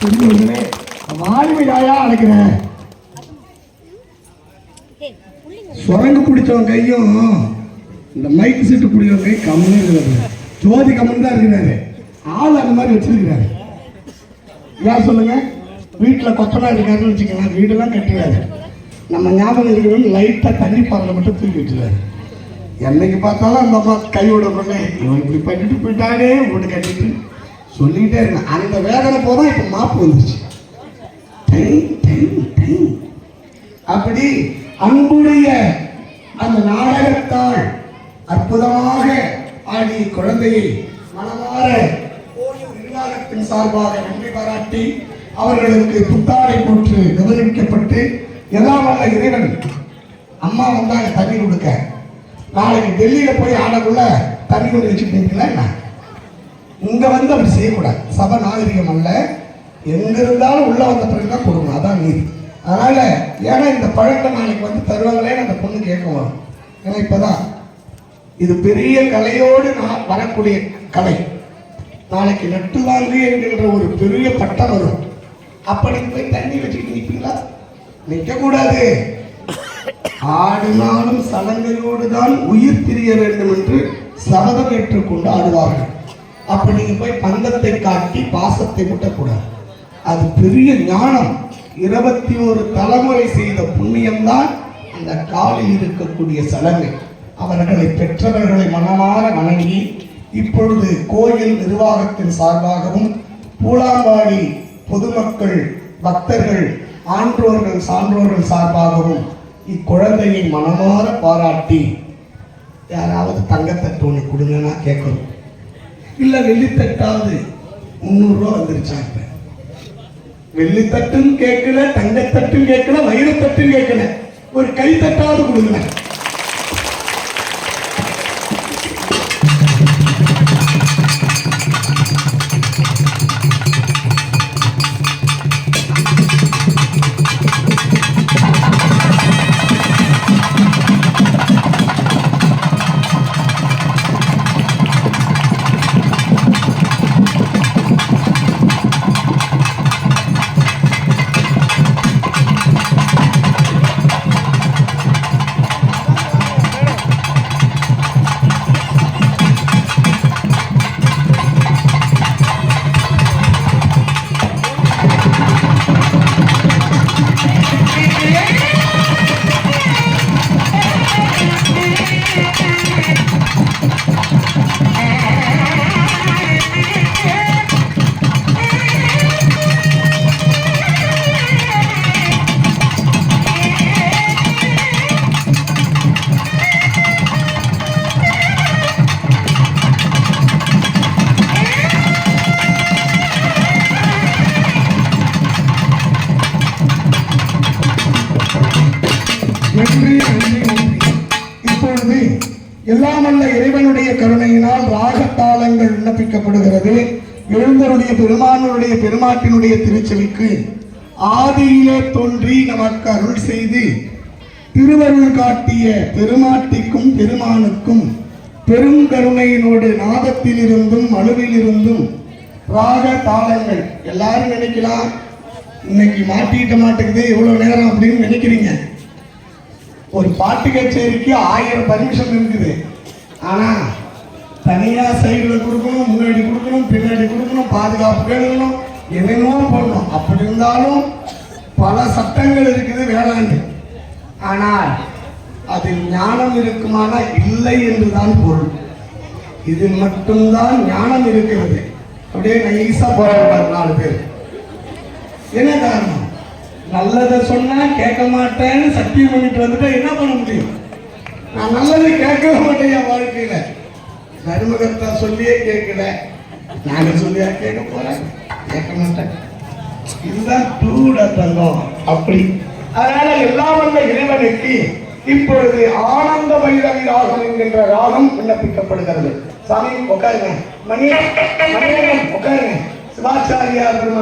பெரியவர்களே அழைக்கிறேன். சுரங்கு பிடிச்சவன் கையும் இந்த மைக் சீட்டு பிடிச்சவன் கை கம்முன்னு இருக்கிறது ஜோதி கம்மன் தான் இருக்கிறாரு. ஆள் அந்த மாதிரி வச்சிருக்கிறாரு. யார் சொல்லுங்க? வீட்டில் கொத்தனா இருக்காருன்னு வச்சுக்கலாம் வீடெல்லாம் கட்டுறாரு. நம்ம ஞாபகம் இருக்கிறவங்க லைட்டாக தண்ணி பாறையில் மட்டும் தூக்கி வச்சுருவாரு என்னைக்கு பார்த்தாலும் அந்த அம்மா கையோட பண்ண இவன் இப்படி பண்ணிட்டு போயிட்டானே வீடு கட்டிட்டு. சொல்லிக்கிட்டே இருக்கேன் அந்த வேதனை போதும் இப்போ மாப்பு வந்துச்சு அப்படி அன்புடைய அந்த நாடகத்தால் அற்புதமாக ஆடி குழந்தையை மனமாற கோயில் நிர்வாகத்தின் சார்பாக நன்றி பாராட்டி அவர்களுக்கு புத்தாடை போட்டு கௌரவிக்கப்பட்டு எல்லாம் வல்ல இறைவன் அம்மா வந்தாங்க தண்ணி கொடுக்க. நாளைக்கு டெல்லியில போய் ஆடக்குள்ள தண்ணி கொண்டு வச்சுட்டீங்களா என்ன? இங்க வந்து அப்படி செய்யக்கூடாது. சபை நாகரிகம் அல்ல. எங்க இருந்தாலும் உள்ள வந்த பிறகு தான் கொடுக்கணும். அதான் நீதி. அதனால ஏன்னா இந்த பழக்க நாளைக்கு வந்து தருவாங்களேன்னு அந்த பொண்ணு கேட்க வரும். ஏன்னா இப்பதான் இது பெரிய கலையோடு நான் வரக்கூடிய கலை. நாளைக்கு நட்டு வாங்கு என்கின்ற ஒரு பெரிய பட்டம் வரும். அப்படி போய் தண்ணி வச்சுக்கிட்டு நிற்பீங்களா நிற்க கூடாது ஆடினாலும் சலங்கையோடு தான் உயிர் பிரிய வேண்டும் என்று சபதம் ஏற்றுக்கொண்டு ஆடுவார்கள். அப்ப நீங்க போய் பந்தத்தை காட்டி பாசத்தை முட்டக்கூடாது. அது பெரிய ஞானம். இருபத்தி ஒரு தலைமுறை செய்த புண்ணியம்தான் அந்த காலில் இருக்கக்கூடிய சலங்கை. அவர்களை பெற்றவர்களை மனமாற வணங்கி இப்பொழுது கோயில் நிர்வாகத்தின் சார்பாகவும் பூலாம்பாடி பொதுமக்கள் பக்தர்கள் ஆன்றோர்கள் சான்றோர்கள் சார்பாகவும் இக்குழந்தையை மனமாற பாராட்டி யாராவது தங்கத்தட்டு ஒன்று கொடுங்கன்னா கேட்கணும். இல்லை வெள்ளித்தட்டாவது முந்நூறுரூவா வந்துருச்சா இப்ப வெள்ளித்தட்டும் கேட்கல தங்கத்தட்டும் கேட்கல வைரத்தட்டும் கேட்கல. ஒரு கைத்தட்டாவது கொடுங்க. நன்றி இப்பொழுது எல்லாம் வல்ல இறைவனுடைய கருணையினால் ராகத்தாளங்கள் விண்ணப்பிக்கப்படுகிறது. எழுந்தருடைய பெருமானுடைய பெருமாட்டினுடைய திருச்செவிக்கு ஆதியிலே தோன்றி நமக்கு அருள் செய்து திருவருள் காட்டிய பெருமாட்டிக்கும் பெருமானுக்கும் பெரும் கருணையினோடு நாதத்திலிருந்தும் மனுவிலிருந்தும் ராக தாளங்கள் எல்லாரும் நினைக்கலாம் இன்னைக்கு மாட்டிக்கிட்ட மாட்டேங்குது இவ்வளவு நேரம் அப்படின்னு நினைக்கிறீங்க. ஒரு பாட்டு கச்சேரிக்கு ஆயிரம் பர்மிஷன் இருக்குது. ஆனா தனியா சைடுல கொடுக்கணும் முன்னாடி கொடுக்கணும் பின்னாடி கொடுக்கணும் பாதுகாப்பு வேணும் என்னென்னமோ பண்ணணும். அப்படி இருந்தாலும் பல சட்டங்கள் இருக்குது வேளாண்மை. ஆனால் அதில் ஞானம் இருக்குமானா இல்லை என்றுதான் பொருள். இதில் மட்டும்தான் ஞானம் இருக்கிறது. அப்படியே நைஸா போராடுறாரு நாலு பேர். என்ன காரணம்? நல்லதை சொன்னா கேட்க மாட்டேன்னு சத்தியம் பண்ணிட்டு வந்துட்டா என்ன பண்ண முடியும்? நான் நல்லதை கேட்கவே மாட்டேன் என் வாழ்க்கையில. தர்மகர்த்தா சொல்லியே கேட்கல. நாங்க சொல்லியா கேட்க போறேன். கேட்க மாட்டேன். இதுதான் தூட தங்கம். அப்படி. அதனால எல்லாம் வந்த இறைவனுக்கு இப்பொழுது ஆனந்த பைரவி ராகம் என்கின்ற ராகம் விண்ணப்பிக்கப்படுகிறது. சாமி உட்காருங்க. மணி மணியன் உட்காருங்க. சிவாச்சாரியார்